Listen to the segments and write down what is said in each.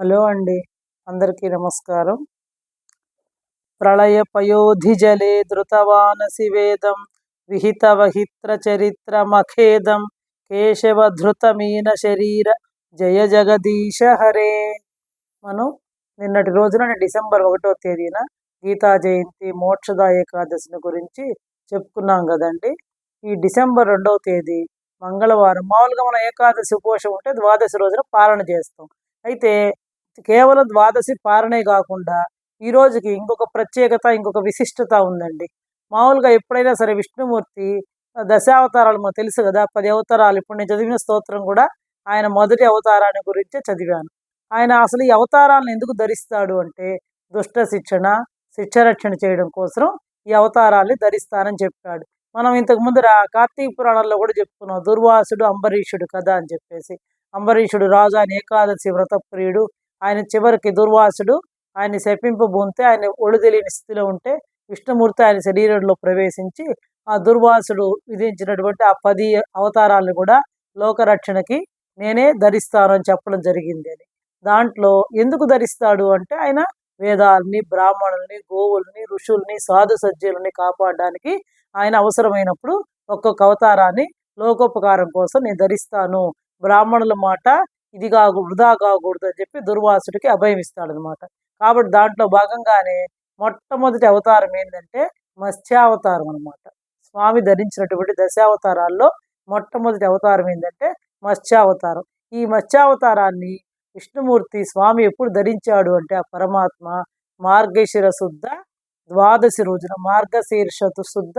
Hello అండి. అందరికీ నమస్కారం. ప్రళయ పయోధి జలే ధృతవానసి వేదం విహిత వహిత్ర చరిత్ర మఖేదం కేశవ ధృత మీన శరీర జయ జగదీశ హరే. మనం నిన్నటి రోజున డిసెంబర్ ఒకటో తేదీన గీతా జయంతి మోక్షదాయ ఏకాదశిని గురించి చెప్పుకున్నాం కదండి. ఈ డిసెంబర్ రెండవ తేదీ మంగళవారం మామూలుగా మనం ఏకాదశి ఉపవాసం ఉంటే ద్వాదశి రోజున పాలన చేస్తాం. అయితే కేవలం ద్వాదశి పారణే కాకుండా ఈ రోజుకి ఇంకొక ప్రత్యేకత ఇంకొక విశిష్టత ఉందండి. మామూలుగా ఎప్పుడైనా సరే విష్ణుమూర్తి దశావతారాలు మనకు తెలుసు కదా పది అవతారాలు. ఇప్పుడు నేను చదివిన స్తోత్రం కూడా ఆయన మొదటి అవతారాన్ని గురించే చదివాను. ఆయన అసలు ఈ అవతారాలను ఎందుకు ధరిస్తాడు అంటే దుష్ట శిక్షణ శిక్షరక్షణ చేయడం కోసం ఈ అవతారాన్ని ధరిస్తానని చెప్పాడు. మనం ఇంతకు ముందు కార్తీక పురాణంలో కూడా చెప్పుకున్నాం దుర్వాసుడు అంబరీషుడు కదా అని చెప్పేసి. అంబరీషుడు రాజు అని ఏకాదశి వ్రతప్రియుడు ఆయన చివరికి దుర్వాసుడు ఆయన శపింపబూంతే ఆయన ఒళ్ళు తెలియని స్థితిలో ఉంటే విష్ణుమూర్తి ఆయన శరీరంలో ప్రవేశించి ఆ దుర్వాసుడు విధించినటువంటి ఆ పది అవతారాలను కూడా లోకరక్షణకి నేనే ధరిస్తాను అని చెప్పడం జరిగింది అని. దాంట్లో ఎందుకు ధరిస్తాడు అంటే ఆయన వేదాలని బ్రాహ్మణుల్ని గోవుల్ని ఋషుల్ని సాధు సజ్జులని కాపాడడానికి ఆయన అవసరమైనప్పుడు ఒక్కొక్క అవతారాన్ని లోకోపకారం కోసం నేను ధరిస్తాను. బ్రాహ్మణుల మాట ఇది కాకు వృధా కాకూడదు అని చెప్పి దుర్వాసుడికి అభయం ఇస్తాడనమాట కాబట్టి దాంట్లో భాగంగానే మొట్టమొదటి అవతారం ఏంటంటే మత్స్యావతారం అనమాట స్వామి ధరించినటువంటి దశావతారాల్లో మొట్టమొదటి అవతారం ఏంటంటే మత్స్యావతారం. ఈ మత్స్యావతారాన్ని విష్ణుమూర్తి స్వామి ఎప్పుడు ధరించాడు అంటే ఆ పరమాత్మ మార్గశిర శుద్ధ ద్వాదశి రోజున మార్గశీర్షతు శుద్ధ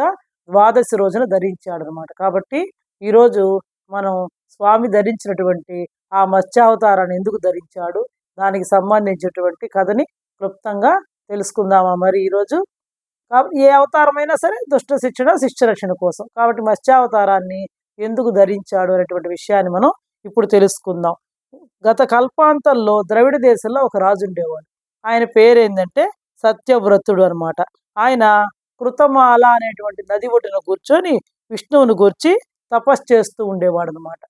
ద్వాదశి రోజున ధరించాడు అనమాట కాబట్టి ఈరోజు మనం స్వామి ధరించినటువంటి ఆ మత్స్యావతారాన్ని ఎందుకు ధరించాడు? దానికి సంబంధించినటువంటి కథని క్లుప్తంగా తెలుసుకుందామా మరి ఈరోజు? కాబట్టి ఏ అవతారమైనా సరే దుష్ట శిక్షణ శిష్య రక్షణ కోసం. కాబట్టి మత్స్యావతారాన్ని ఎందుకు ధరించాడు అనేటువంటి విషయాన్ని మనం ఇప్పుడు తెలుసుకుందాం. గత కల్పాంతంలో ద్రవిడ దేశంలో ఒక రాజు ఉండేవాడు. ఆయన పేరేంటంటే సత్యవ్రతుడు అనమాట ఆయన కృతమాల అనేటువంటి నది ఒడ్డున కూర్చొని విష్ణువుని గుర్చి తపస్సు చేస్తూ ఉండేవాడు అనమాట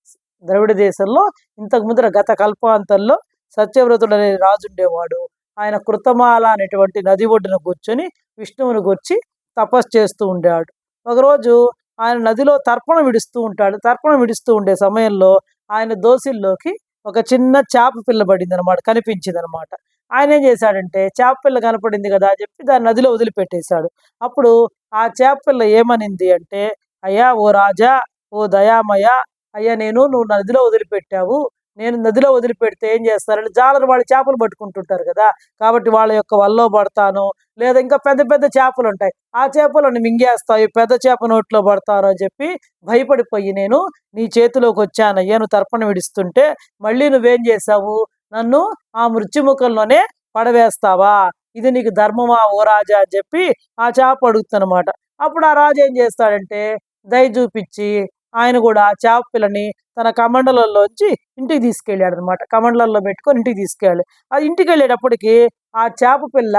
ద్రవిడ దేశంలో ఇంతకు ముందర గత కల్పాంతంలో సత్యవ్రతుడు అనే రాజు ఉండేవాడు. ఆయన కృతమాల అనేటువంటి నది ఒడ్డున కూర్చొని విష్ణువుని గుర్చి తపస్సు చేస్తూ ఉండేవాడు ఒకరోజు ఆయన నదిలో తర్పణం విడుస్తూ ఉంటాడు. తర్పణం విడుస్తూ ఉండే సమయంలో ఆయన దోసిల్లోకి ఒక చిన్న చేప పిల్ల పడింది అనమాట కనిపించింది అనమాట ఆయన ఏం చేశాడంటే చేప పిల్ల కనపడింది కదా అని చెప్పి దాన్ని నదిలో వదిలిపెట్టేశాడు. అప్పుడు ఆ చేప పిల్ల ఏమనింది అంటే అయ్యా ఓ రాజా ఓ దయామయ అయ్యా నేను నువ్వు నదిలో వదిలిపెట్టావు. నేను నదిలో వదిలిపెడితే ఏం చేస్తారంటే జాలరు వాళ్ళు చేపలు పట్టుకుంటుంటారు కదా. కాబట్టి వాళ్ళ యొక్క వల్లో పడతాను. లేదా ఇంకా పెద్ద పెద్ద చేపలు ఉంటాయి. ఆ చేపలను మింగేస్తాయి పెద్ద చేప నోట్లో పడతాను అని చెప్పి భయపడిపోయి నేను నీ చేతిలోకి వచ్చానయ్యా నువ్వు తర్పణ విడుస్తుంటే మళ్ళీ నువ్వేం చేసావు నన్ను ఆ మృత్యుముఖంలోనే పడవేస్తావా? ఇది నీకు ధర్మమా ఓ రాజా అని చెప్పి ఆ చేప అడుగుతానమాట అప్పుడు ఆ రాజు ఏం చేస్తాడంటే దయ చూపించి ఆయన కూడా చేప పిల్లని తన కమండలంలోంచి ఇంటికి తీసుకెళ్ళాడు అనమాట కమండలంలో పెట్టుకొని ఇంటికి తీసుకెళ్ళాలి అది ఇంటికి వెళ్ళేటప్పటికి ఆ చేప పిల్ల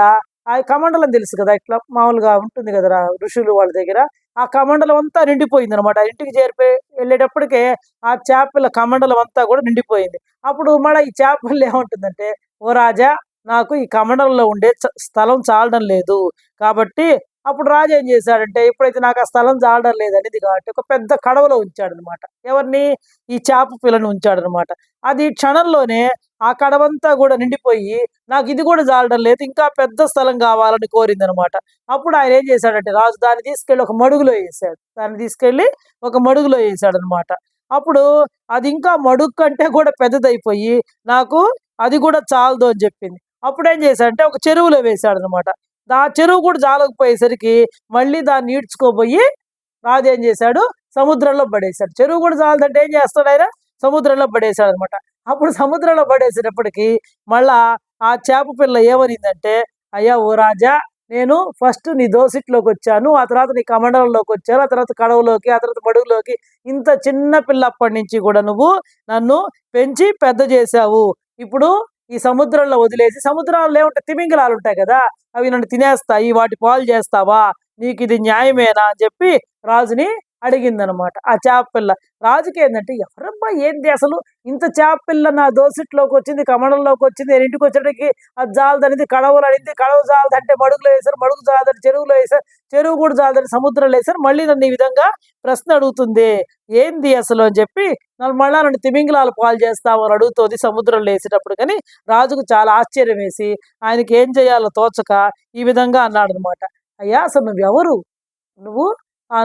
ఆ కమండలం తెలుసు కదా ఇట్లా మామూలుగా ఉంటుంది కదా ఋషులు వాళ్ళ దగ్గర. ఆ కమండలం అంతా నిండిపోయింది అనమాట ఇంటికి చేరిపోయి వెళ్ళేటప్పటికే ఆ చేపల కమండలం అంతా కూడా నిండిపోయింది. అప్పుడు మన ఈ చేపలు ఏముంటుందంటే ఓ రాజా నాకు ఈ కమండలంలో ఉండే స్థలం చాలడం లేదు. కాబట్టి అప్పుడు రాజు ఏం చేశాడంటే ఎప్పుడైతే నాకు ఆ స్థలం చాలడం లేదనేది కాబట్టి ఒక పెద్ద కడవలో ఉంచాడు అనమాట ఎవరిని? ఈ చేప పిల్లని ఉంచాడనమాట. అది క్షణంలోనే ఆ కడవంతా కూడా నిండిపోయి నాకు ఇది కూడా జాలడం లేదు ఇంకా పెద్ద స్థలం కావాలని కోరింది అనమాట అప్పుడు ఆయన ఏం చేశాడంటే రాజు దాన్ని తీసుకెళ్ళి ఒక మడుగులో వేసాడు. దాన్ని తీసుకెళ్ళి ఒక మడుగులో వేసాడు అనమాట అప్పుడు అది ఇంకా మడుగు కంటే కూడా పెద్దదైపోయి నాకు అది కూడా చాలదు అని చెప్పింది. అప్పుడు ఏం చేశాడంటే ఒక చెరువులో వేశాడు అనమాట ఆ చెరువు కూడా జాలకపోయేసరికి మళ్ళీ దాన్ని ఈడ్చుకోపోయి రాజు ఏం చేశాడు? సముద్రంలో పడేశాడు. చెరువు కూడా చాలదంటే ఏం చేస్తాడు ఆయన? సముద్రంలో పడేశాడు అనమాట అప్పుడు సముద్రంలో పడేసేటప్పటికి మళ్ళా ఆ చేప పిల్ల ఏమనిందంటే అయ్యా ఓ రాజా నేను ఫస్ట్ నీ దోసిట్లోకి వచ్చాను ఆ తర్వాత నీ కమండలంలోకి వచ్చాను ఆ తర్వాత కడవలోకి ఆ తర్వాత మడుగులోకి ఇంత చిన్న పిల్ల అప్పటి నుంచి కూడా నువ్వు నన్ను పెంచి పెద్ద చేశావు. ఇప్పుడు ఈ సముద్రంలో వదిలేసి సముద్రాల్లో ఏముంటాయి తిమింగలాలు ఉంటాయి కదా అవి నన్ను తినేస్తాయి వాటి పాలు చేస్తావా నీకు ఇది న్యాయమేనా అని చెప్పి రాజుని అడిగిందనమాట. ఆ చేప పిల్ల. రాజుకి ఏంటంటే ఎవరమ్మా ఏంది అసలు? ఇంత చేప పిల్ల నా దోసిట్లోకి వచ్చింది కమలంలోకి వచ్చింది నేను ఇంటికి వచ్చేటికి అది జాలదనిది కడవలు అడిగింది కడవ జాలదంటే మడుగులో వేశారు మడుగు జాలదని చెరువులో వేశారు చెరువు కూడా జాలదని సముద్రంలో వేశారు. మళ్ళీ నన్ను ఈ విధంగా ప్రశ్న అడుగుతుంది? ఏంది అసలు అని చెప్పి నన్ను మళ్ళా నన్ను తిమింగిలాలు పాలు చేస్తావు అని అడుగుతోంది సముద్రంలో వేసేటప్పుడు. కానీ రాజుకు చాలా ఆశ్చర్యం వేసి ఆయనకి ఏం చేయాలో తోచక ఈ విధంగా అన్నాడు అనమాట అయ్యా అసలు నువ్వెవరు? నువ్వు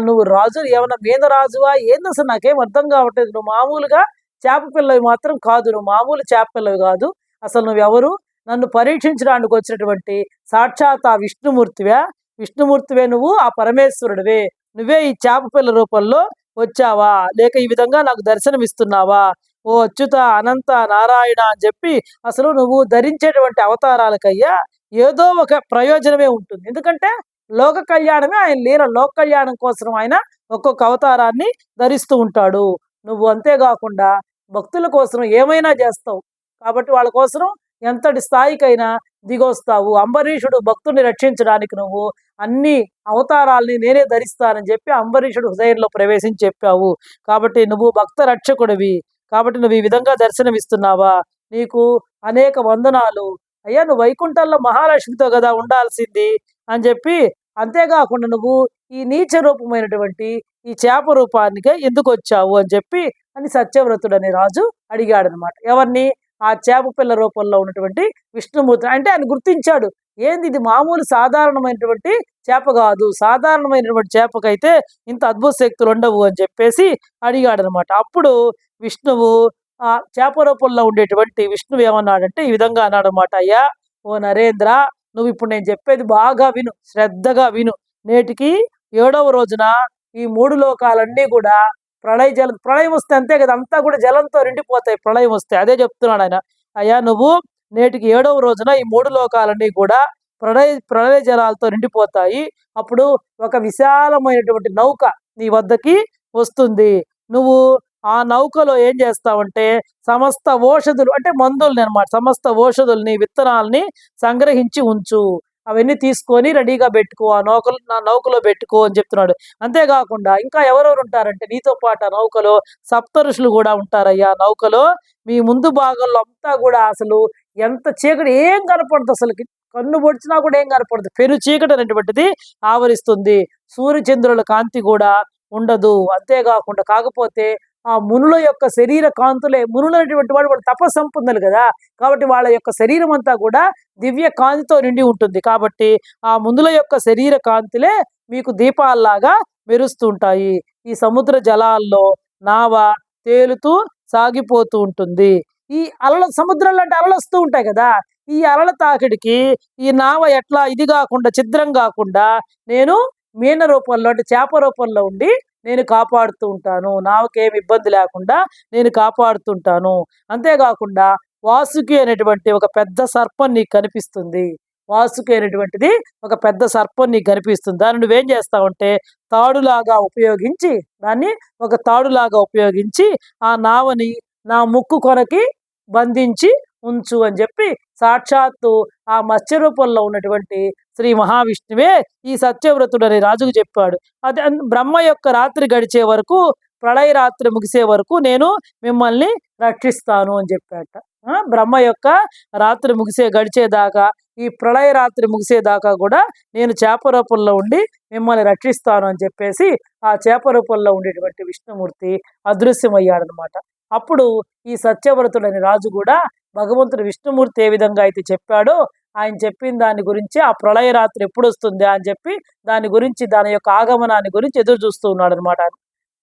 నువ్వు రాజు ఏమన్నా మీద రాజువా? ఏంది అసలు నాకేం అర్థం కావట్లేదు. నువ్వు మామూలుగా చేప పిల్లవి మాత్రం కాదు. నువ్వు మామూలు చేప పిల్లవి కాదు. అసలు నువ్వెవరు? నన్ను పరీక్షించడానికి వచ్చినటువంటి సాక్షాత్ ఆ విష్ణుమూర్తివే. విష్ణుమూర్తివే నువ్వు ఆ పరమేశ్వరుడివే. నువ్వే ఈ చేప పిల్ల రూపంలో వచ్చావా? లేక ఈ విధంగా నాకు దర్శనం ఇస్తున్నావా ఓ అచ్యుత అనంత నారాయణ అని చెప్పి అసలు నువ్వు ధరించేటువంటి అవతారాలకయ్యా ఏదో ఒక ప్రయోజనమే ఉంటుంది. ఎందుకంటే లోక కళ్యాణమే ఆయన లీల. లోక కళ్యాణం కోసం ఆయన ఒక్కొక్క అవతారాన్ని ధరిస్తూ ఉంటాడు. నువ్వు అంతేకాకుండా భక్తుల కోసం ఏమైనా చేస్తావు. కాబట్టి వాళ్ళ కోసం ఎంతటి స్థాయికైనా దిగొస్తావు. అంబరీషుడు భక్తుని రక్షించడానికి నువ్వు అన్ని అవతారాల్ని నేనే ధరిస్తానని చెప్పి అంబరీషుడు హృదయంలో ప్రవేశించి చెప్పావు. కాబట్టి నువ్వు భక్త రక్షకుడివి. కాబట్టి నువ్వు ఈ విధంగా దర్శనమిస్తున్నావా? నీకు అనేక వందనాలు. అయ్యా నువ్వు వైకుంఠంలో మహాలక్ష్మితో కదా ఉండాల్సింది అని చెప్పి అంతేకాకుండా నువ్వు ఈ నీచ రూపమైనటువంటి ఈ చేప రూపానికి ఎందుకు వచ్చావు అని చెప్పి అని సత్యవ్రతుడు అనే రాజు అడిగాడు అనమాట ఎవరిని? ఆ చేప పిల్ల రూపంలో ఉన్నటువంటి విష్ణుమూర్తి. అంటే ఆయన గుర్తించాడు. ఏంది ఇది మామూలు సాధారణమైనటువంటి చేప కాదు. సాధారణమైనటువంటి చేపకైతే ఇంత అద్భుత శక్తులు ఉండవు అని చెప్పేసి అడిగాడు అనమాట అప్పుడు విష్ణువు ఆ చేప రూపంలో ఉండేటువంటి విష్ణువు ఏమన్నాడంటే ఈ విధంగా అన్నాడు అనమాట అయ్యా ఓ నరేంద్ర నువ్వు ఇప్పుడు నేను చెప్పేది బాగా విను శ్రద్ధగా విను. నేటికి ఏడవ రోజున ఈ మూడు లోకాలన్నీ కూడా ప్రళయ జలం ప్రళయం వస్తే అంతే కదా అంతా కూడా జలంతో నిండిపోతాయి ప్రళయం వస్తే. అదే చెప్తున్నాడు ఆయన. అయ్యా నువ్వు నేటికి ఏడవ రోజున ఈ మూడు లోకాలన్నీ కూడా ప్రళయ ప్రళయ జలాలతో నిండిపోతాయి. అప్పుడు ఒక విశాలమైనటువంటి నౌక నీ వద్దకి వస్తుంది. నువ్వు ఆ నౌకలో ఏం చేస్తావంటే సమస్త ఓషధులు అంటే మందుల్ని అనమాట సమస్త ఓషధుల్ని విత్తనాల్ని సంగ్రహించి ఉంచు. అవన్నీ తీసుకొని రెడీగా పెట్టుకో. ఆ నౌకలు నా నౌకలో పెట్టుకో అని చెప్తున్నాడు. అంతేకాకుండా ఇంకా ఎవరెవరు ఉంటారంటే నీతో పాటు ఆ నౌకలో సప్త ఋషులు కూడా ఉంటారయ్యా. ఆ నౌకలో మీ ముందు భాగంలో అంతా కూడా అసలు ఎంత చీకటి ఏం కనపడదు అసలు. కన్ను పొడిచినా కూడా ఏం కనపడదు. పెరు చీకటి అనేటువంటిది ఆవరిస్తుంది. సూర్యచంద్రుల కాంతి కూడా ఉండదు. అంతేకాకుండా కాకపోతే ఆ మునుల యొక్క శరీర కాంతులే మునులు అనేటువంటి వాడు వాళ్ళు తపస్సంపన్నులు కదా. కాబట్టి వాళ్ళ యొక్క శరీరం అంతా కూడా దివ్య కాంతితో నిండి ఉంటుంది. కాబట్టి ఆ మునుల యొక్క శరీర కాంతులే మీకు దీపాల్లాగా మెరుస్తుంటాయి ఈ సముద్ర జలాల్లో నావ తేలుతూ సాగిపోతూ ఉంటుంది. ఈ అలల సముద్రంలో అంటే అలలు వస్తూ ఉంటాయి కదా. ఈ అలల తాకిడికి ఈ నావ ఎట్లా ఇది కాకుండా ఛిద్రం కాకుండా నేను మీన రూపంలో అంటే చేప రూపంలో ఉండి నేను కాపాడుతూ ఉంటాను. నాకేం ఇబ్బంది లేకుండా నేను కాపాడుతుంటాను. అంతేకాకుండా వాసుకి అనేటువంటి ఒక పెద్ద సర్పం నీకు కనిపిస్తుంది. వాసుకి అనేటువంటిది ఒక పెద్ద సర్పం నీకు కనిపిస్తుంది. దాన్ని నువ్వేం చేస్తావంటే తాడులాగా ఉపయోగించి దాన్ని ఒక తాడులాగా ఉపయోగించి ఆ నావని నా ముక్కు కొనకి బంధించి ఉంచు అని చెప్పి సాక్షాత్తు ఆ మత్స్య రూపంలో ఉన్నటువంటి శ్రీ మహావిష్ణువే ఈ సత్యవ్రతుడు రాజుకు చెప్పాడు. అదే బ్రహ్మ యొక్క రాత్రి గడిచే వరకు ప్రళయ రాత్రి ముగిసే వరకు నేను మిమ్మల్ని రక్షిస్తాను అని చెప్పాట. బ్రహ్మ యొక్క రాత్రి ముగిసే గడిచేదాకా ఈ ప్రళయ రాత్రి ముగిసేదాకా కూడా నేను చేప రూపంలో ఉండి మిమ్మల్ని రక్షిస్తాను అని చెప్పేసి ఆ చేప రూపంలో ఉండేటువంటి విష్ణుమూర్తి అదృశ్యమయ్యాడనమాట అప్పుడు ఈ సత్యవ్రతుడని రాజు కూడా భగవంతుడు విష్ణుమూర్తి ఏ విధంగా అయితే చెప్పాడో ఆయన చెప్పిన దాని గురించి ఆ ప్రళయ రాత్రి ఎప్పుడు వస్తుంది అని చెప్పి దాని గురించి దాని యొక్క ఆగమనాన్ని గురించి ఎదురు చూస్తూ ఉన్నాడు అనమాట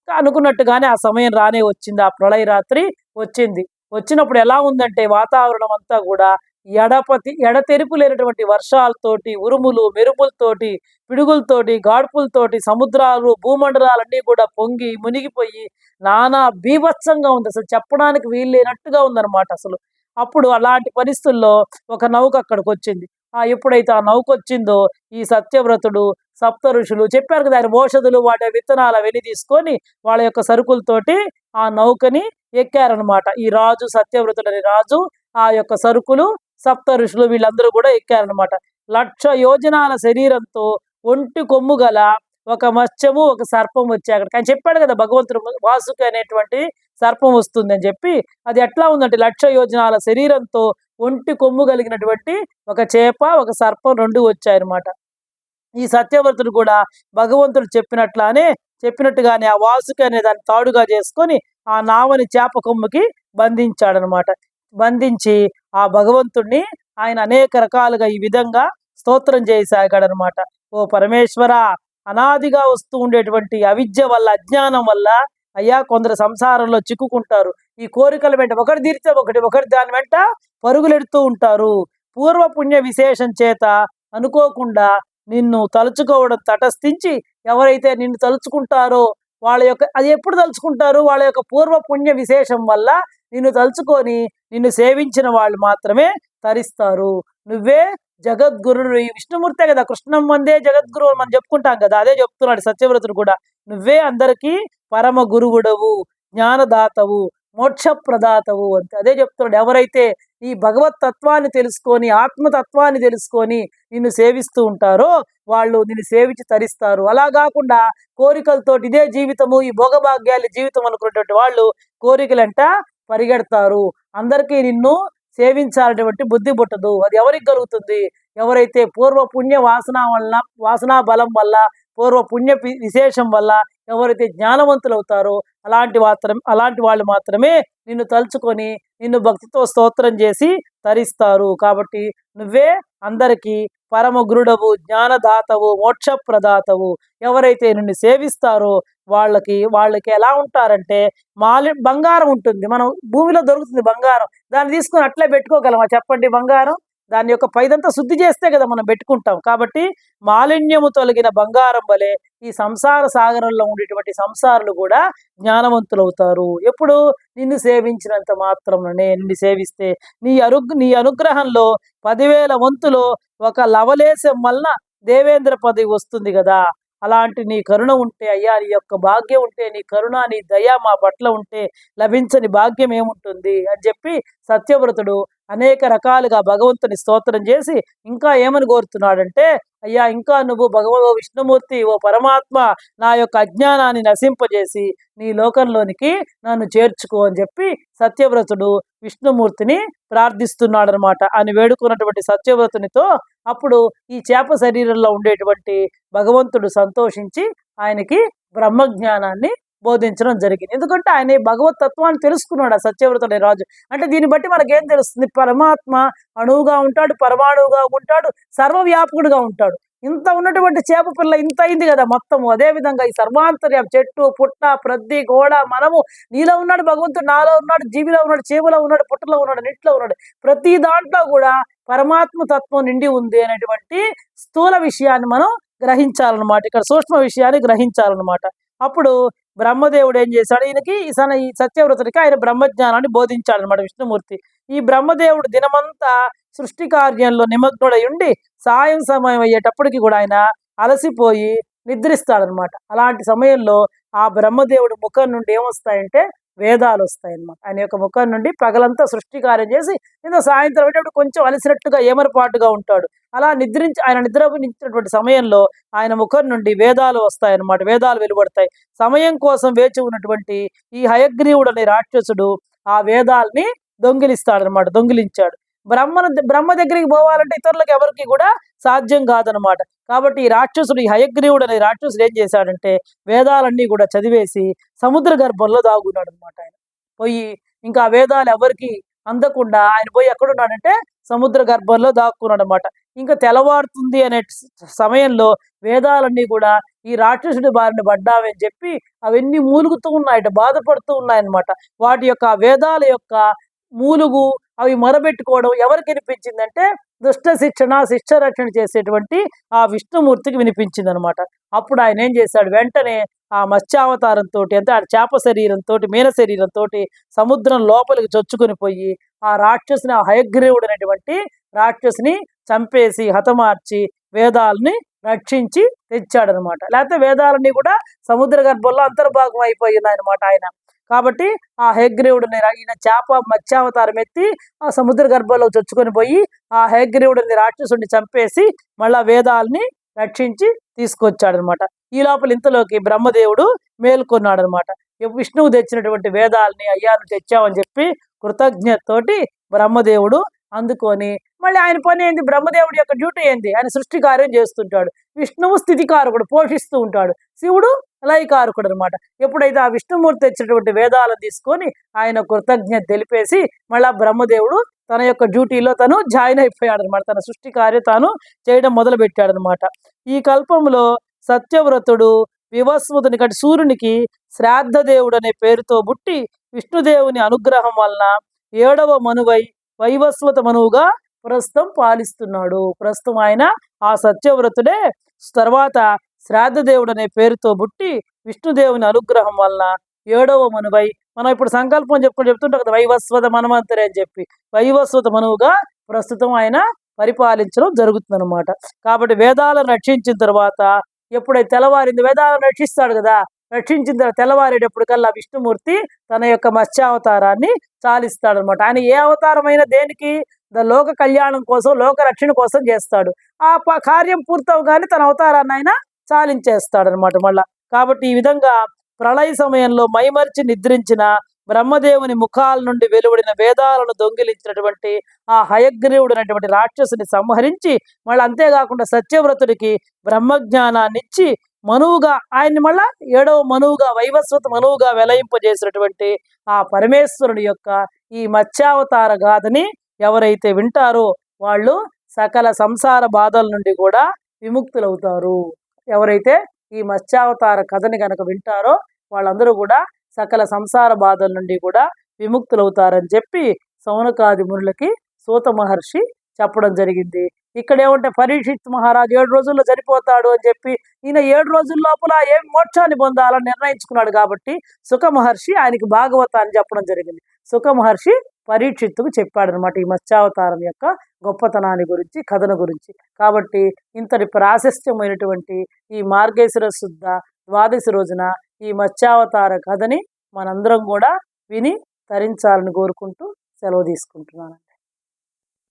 అనుకున్నట్టుగానే ఆ సమయం రానే వచ్చింది. ఆ ప్రళయ రాత్రి వచ్చింది. వచ్చినప్పుడు ఎలా ఉందంటే వాతావరణం అంతా కూడా ఎడపతి ఎడతెరుపు లేనటువంటి వర్షాలతోటి ఉరుములు మెరుపులతోటి పిడుగులతోటి గాడ్పులతోటి సముద్రాలు భూమండలాలన్నీ కూడా పొంగి మునిగిపోయి నానా బీభత్సంగా ఉంది. అసలు చెప్పడానికి వీలు లేనట్టుగా ఉందన్నమాట అసలు. అప్పుడు అలాంటి పరిస్థితుల్లో ఒక నౌక అక్కడికి వచ్చింది. ఆ ఎప్పుడైతే ఆ నౌక వచ్చిందో ఈ సత్యవ్రతుడు సప్త ఋషులు చెప్పారు కదా ఆయన ఓషధులు వాటి విత్తనాలు అవన్నీ తీసుకొని వాళ్ళ యొక్క సరుకులతోటి ఆ నౌకని ఎక్కారనమాట ఈ రాజు సత్యవ్రతుడు అనే రాజు ఆ యొక్క సరుకులు సప్త ఋషులు వీళ్ళందరూ కూడా ఎక్కారనమాట లక్ష యోజనాల శరీరంతో ఒంటి కొమ్ము గల ఒక మత్స్యము ఒక సర్పం వచ్చి అక్కడ. కానీ చెప్పాడు కదా భగవంతుడు వాసుకి అనేటువంటి సర్పం వస్తుంది అని చెప్పి. అది ఎట్లా ఉందంటే లక్ష యోజనాల శరీరంతో ఒంటి కొమ్ము కలిగినటువంటి ఒక చేప ఒక సర్పం రెండు వచ్చాయన్నమాట. ఈ సత్యవ్రతుడు కూడా భగవంతుడు చెప్పినట్లానే చెప్పినట్టుగానే ఆ వాసుకి అనే దాన్ని తాడుగా చేసుకొని ఆ నావని చేప కొమ్ముకి బంధించాడనమాట బంధించి ఆ భగవంతుణ్ణి ఆయన అనేక రకాలుగా ఈ విధంగా స్తోత్రం చేసాగాడనమాట ఓ పరమేశ్వర అనాదిగా వస్తూ ఉండేటువంటి అవిద్య వల్ల అజ్ఞానం వల్ల అయ్యా కొందరు సంసారంలో చిక్కుకుంటారు. ఈ కోరికల వెంట ఒకటి తీర్చే ఒకటి ఒకటి దాని వెంట పరుగులెడుతూ ఉంటారు. పూర్వపుణ్య విశేషం చేత అనుకోకుండా నిన్ను తలుచుకోవడం తటస్థించి ఎవరైతే నిన్ను తలుచుకుంటారో వాళ్ళ యొక్క అది ఎప్పుడు తలుచుకుంటారు? వాళ్ళ యొక్క పూర్వ పుణ్య విశేషం వల్ల నిన్ను తలుచుకొని నిన్ను సేవించిన వాళ్ళు మాత్రమే తరిస్తారు. నువ్వే జగద్గురుడు. ఈ విష్ణుమూర్తే కదా కృష్ణం వందే జగద్గురు మనం చెప్పుకుంటాం కదా అదే చెప్తున్నాడు సత్యవ్రతుడు కూడా. నువ్వే అందరికీ పరమ గురువుడవు జ్ఞానదాతవు మోక్షప్రదాతవు అంతే. అదే చెప్తున్నాడు. ఎవరైతే ఈ భగవత్ తత్వాన్ని తెలుసుకొని ఆత్మతత్వాన్ని తెలుసుకొని నిన్ను సేవిస్తూ ఉంటారో వాళ్ళు నిన్ను సేవించి తరిస్తారు. అలా కాకుండా కోరికలతో ఇదే జీవితము ఈ భోగభాగ్యాలు జీవితం అనుకున్నటువంటి వాళ్ళు కోరికలంట పరిగెడతారు. అందరికీ నిన్ను సేవించాలనేటువంటి బుద్ధి పుట్టదు. అది ఎవరికి కలుగుతుంది? ఎవరైతే పూర్వ పుణ్య వాసన వలన వాసనా బలం వల్ల పూర్వ పుణ్య విశేషం వల్ల ఎవరైతే జ్ఞానవంతులు అవుతారో అలాంటి మాత్రం అలాంటి వాళ్ళు మాత్రమే నిన్ను తలుచుకొని నిన్ను భక్తితో స్తోత్రం చేసి తరిస్తారు. కాబట్టి నువ్వే అందరికీ పరమ గురుడవు జ్ఞానదాతవు మోక్షప్రదాతవు. ఎవరైతే నిన్ను సేవిస్తారో వాళ్ళకి వాళ్ళకి ఎలా ఉంటారంటే మాలి బంగారం ఉంటుంది. మనం భూమిలో దొరుకుతుంది బంగారం. దాన్ని తీసుకొని అట్లే పెట్టుకోగలమా? చెప్పండి బంగారం? దాని యొక్క పైదంతా శుద్ధి చేస్తే కదా మనం పెట్టుకుంటాం. కాబట్టి మాలిన్యము తొలగిన బంగారం వలె ఈ సంసార సాగరంలో ఉండేటువంటి సంసారులు కూడా జ్ఞానవంతులు అవుతారు ఎప్పుడు? నిన్ను సేవించినంత మాత్రంలోనే నిన్ను సేవిస్తే నీ అను నీ అనుగ్రహంలో పదివేల వంతులో ఒక లవలేశం వలన దేవేంద్ర పదవి వస్తుంది కదా. అలాంటి నీ కరుణ ఉంటే అయ్యా నీ యొక్క భాగ్యం ఉంటే నీ కరుణ నీ దయ మా పట్ల ఉంటే లభించని భాగ్యం ఏముంటుంది? అని చెప్పి సత్యవ్రతుడు అనేక రకాలుగా భగవంతుని స్తోత్రం చేసి ఇంకా ఏమని కోరుతున్నాడంటే అయ్యా ఇంకా నువ్వు భగవో విష్ణుమూర్తి ఓ పరమాత్మ నా యొక్క అజ్ఞానాన్ని నశింపజేసి నీ లోకంలోనికి నన్ను చేర్చుకో అని చెప్పి సత్యవ్రతుడు విష్ణుమూర్తిని ప్రార్థిస్తున్నాడు అనమాట అని వేడుకున్నటువంటి సత్యవ్రతునితో అప్పుడు ఈ చేప శరీరంలో ఉండేటువంటి భగవంతుడు సంతోషించి ఆయనకి బ్రహ్మజ్ఞానాన్ని బోధించడం జరిగింది. ఎందుకంటే ఆయన భగవత్ తత్వాన్ని తెలుసుకున్నాడు ఆ సత్యవ్రతుడే రాజు. అంటే దీన్ని బట్టి మనకేం తెలుస్తుంది? పరమాత్మ అణువుగా ఉంటాడు పరమాణువుగా ఉంటాడు సర్వవ్యాపకుడుగా ఉంటాడు. ఇంత ఉన్నటువంటి చేప పిల్ల ఇంత అయింది కదా మొత్తం. అదే విధంగా ఈ సర్వాంతర్యం చెట్టు పుట్ట ప్రద్ది గోడ మనము నీలో ఉన్నాడు భగవంతుడు నాలో ఉన్నాడు జీవిలో ఉన్నాడు చేవులో ఉన్నాడు పుట్టలో ఉన్నాడు నీటిలో ఉన్నాడు. ప్రతి దాంట్లో కూడా పరమాత్మ తత్వం నిండి ఉంది అనేటువంటి స్థూల విషయాన్ని మనం గ్రహించాలన్నమాట. ఇక్కడ సూక్ష్మ విషయాన్ని గ్రహించాలన్నమాట. అప్పుడు బ్రహ్మదేవుడు ఏం చేశాడు? ఈయనకి ఈసన ఈ సత్యవ్రతుడికి ఆయన బ్రహ్మజ్ఞానాన్ని బోధించాడు అనమాట విష్ణుమూర్తి. ఈ బ్రహ్మదేవుడు దినమంతా సృష్టి కార్యంలో నిమగ్నుడై ఉండి సాయం సమయం అయ్యేటప్పటికి కూడా ఆయన అలసిపోయి నిద్రిస్తాడనమాట అలాంటి సమయంలో ఆ బ్రహ్మదేవుడి ముఖం నుండి ఏమొస్తాయంటే వేదాలు వస్తాయన్నమాట ఆయన యొక్క ముఖం నుండి పగలంతా సృష్టి కార్యం చేసి ఇంత సాయంత్రం అంటే కొంచెం అలసినట్టుగా ఏమరపాటుగా ఉంటాడు. అలా నిద్రించి ఆయన నిద్రించినటువంటి సమయంలో ఆయన ముఖం నుండి వేదాలు వస్తాయన్నమాట. వేదాలు వెలువడతాయి. సమయం కోసం వేచి ఉన్నటువంటి ఈ హయగ్రీవుడు అనే రాక్షసుడు ఆ వేదాల్ని దొంగిలిస్తాడనమాట దొంగిలించాడు. బ్రహ్మను బ్రహ్మ దగ్గరికి పోవాలంటే ఇతరులకు ఎవరికి కూడా సాధ్యం కాదనమాట కాబట్టి ఈ రాక్షసుడు ఈ హయగ్రీవుడు అనే రాక్షసుడు ఏం చేశాడంటే వేదాలన్నీ కూడా చదివేసి సముద్ర గర్భంలో దాగున్నాడు అనమాట ఆయన. పోయి ఇంకా వేదాలు ఎవరికి అందకుండా ఆయన పోయి ఎక్కడున్నాడంటే సముద్ర గర్భంలో దాక్కున్నాడు అనమాట ఇంకా తెల్లవారుతుంది అనే సమయంలో వేదాలన్నీ కూడా ఈ రాక్షసుడి బారిన పడ్డావని చెప్పి అవన్నీ మూలుగుతూ ఉన్నాయట బాధపడుతూ ఉన్నాయన్నమాట. వాటి యొక్క వేదాల యొక్క మూలుగు అవి మొరబెట్టుకోవడం ఎవరికి వినిపించిందంటే దుష్ట శిక్షణ శిక్ష రక్షణ చేసేటువంటి ఆ విష్ణుమూర్తికి వినిపించింది అనమాట అప్పుడు ఆయన ఏం చేశాడు? వెంటనే ఆ మత్స్యావతారంతో అంటే ఆ చేప శరీరంతో మీన శరీరంతో సముద్రం లోపలికి చొచ్చుకొని పోయి ఆ రాక్షసుని ఆ హయగ్రీవుడు అనేటువంటి రాక్షసుని చంపేసి హతమార్చి వేదాలని రక్షించి తెచ్చాడనమాట. లేకపోతే వేదాలన్నీ కూడా సముద్ర గర్భంలో అంతర్భాగం అయిపోయిందనమాట ఆయన. కాబట్టి ఆ హేగ్రీవుడిని ఈయన చేప మత్స్యావతారం ఎత్తి ఆ సముద్ర గర్భంలో చొచ్చుకొని పోయి ఆ హేగ్రీవుడిని రాక్షసుని చంపేసి మళ్ళా వేదాలని రక్షించి తీసుకొచ్చాడు అనమాట ఈ లోపల ఇంతలోకి బ్రహ్మదేవుడు మేల్కొన్నాడు అనమాట విష్ణువు తెచ్చినటువంటి వేదాలని అయ్యాను తెచ్చావని చెప్పి కృతజ్ఞతతోటి బ్రహ్మదేవుడు అందుకొని మళ్ళీ ఆయన పని ఏంది? బ్రహ్మదేవుడి యొక్క డ్యూటీ ఏంది? ఆయన సృష్టి కార్యం చేస్తుంటాడు. విష్ణువు స్థితికారకుడు పోషిస్తూ ఉంటాడు. శివుడు లయకారకుడు అనమాట ఎప్పుడైతే ఆ విష్ణుమూర్తి తెచ్చినటువంటి వేదాలను తీసుకొని ఆయన కృతజ్ఞత తెలిపేసి మళ్ళా బ్రహ్మదేవుడు తన యొక్క డ్యూటీలో తను జాయిన్ అయిపోయాడు అనమాట తన సృష్టి కార్యం తాను చేయడం మొదలు ఈ కల్పంలో సత్యవ్రతుడు వివస్వతుని కటి సూర్యునికి శ్రాద్ధదేవుడు అనే పేరుతో బుట్టి విష్ణుదేవుని అనుగ్రహం వలన ఏడవ మనువై వైవస్వత మనువుగా ప్రస్తుతం పాలిస్తున్నాడు. ప్రస్తుతం ఆయన ఆ సత్యవ్రతుడే. తర్వాత శ్రాద్ధదేవుడు అనే పేరుతో బుట్టి విష్ణుదేవుని అనుగ్రహం వలన ఏడవ మనువై. మనం ఇప్పుడు సంకల్పం చెప్పుకొని చెప్తుంటాం కదా వైవస్వత మనమంతరే అని చెప్పి. వైవస్వత మనువుగా ప్రస్తుతం ఆయన పరిపాలించడం జరుగుతుంది అనమాట కాబట్టి వేదాలను రక్షించిన తర్వాత ఎప్పుడైతే తెల్లవారింది వేదాలను రక్షిస్తాడు కదా రక్షించిన తర్వాత తెల్లవారేటప్పటికల్లా విష్ణుమూర్తి తన యొక్క మత్స్యావతారాన్ని చాలిస్తాడు అనమాట ఆయన ఏ అవతారమైనా దేనికి? ద లోక కళ్యాణం కోసం లోక రక్షణ కోసం చేస్తాడు. ఆ కార్యం పూర్తవగానే తన అవతారాన్ని ఆయన చాలించేస్తాడనమాట మళ్ళా. కాబట్టి ఈ విధంగా ప్రళయ సమయంలో మైమర్చి నిద్రించిన బ్రహ్మదేవుని ముఖాల నుండి వెలువడిన వేదాలను దొంగిలించినటువంటి ఆ హయగ్రీవుడు అనేటువంటి రాక్షసుని సంహరించి మళ్ళీ అంతేకాకుండా సత్యవ్రతుడికి బ్రహ్మజ్ఞానాన్ని ఇచ్చి మనువుగా ఆయన్ని మళ్ళా ఏడవ మనువుగా వైవస్వత మనువుగా వెలయింపజేసినటువంటి ఆ పరమేశ్వరుని యొక్క ఈ మత్స్యావతార గాథని ఎవరైతే వింటారో వాళ్ళు సకల సంసార బాధల నుండి కూడా విముక్తులవుతారు. ఎవరైతే ఈ మత్స్యావతార కథని కనుక వింటారో వాళ్ళందరూ కూడా సకల సంసార బాధల నుండి కూడా విముక్తులవుతారని చెప్పి సౌనకాది మునులకి సూత మహర్షి చెప్పడం జరిగింది. ఇక్కడ ఏమంటే పరీక్షిత్ మహారాజు ఏడు రోజుల్లో చనిపోతాడు అని చెప్పి ఈయన ఏడు రోజుల లోపల ఏం మోక్షాన్ని పొందాలని నిర్ణయించుకున్నాడు కాబట్టి సుఖ మహర్షి ఆయనకి భాగవతాన్ని చెప్పడం జరిగింది. సుఖ మహర్షి పరీక్షిత్తుకు చెప్పాడనమాట ఈ మత్స్యావతారం యొక్క గొప్పతనాన్ని గురించి కథను గురించి. కాబట్టి ఇంతటి ప్రాశస్త్యమైనటువంటి ఈ మార్గేశ్వర శుద్ధ ద్వాదశి రోజున ఈ మత్స్యావతార కథని మనందరం కూడా విని తరించాలని కోరుకుంటూ సెలవు తీసుకుంటున్నాను.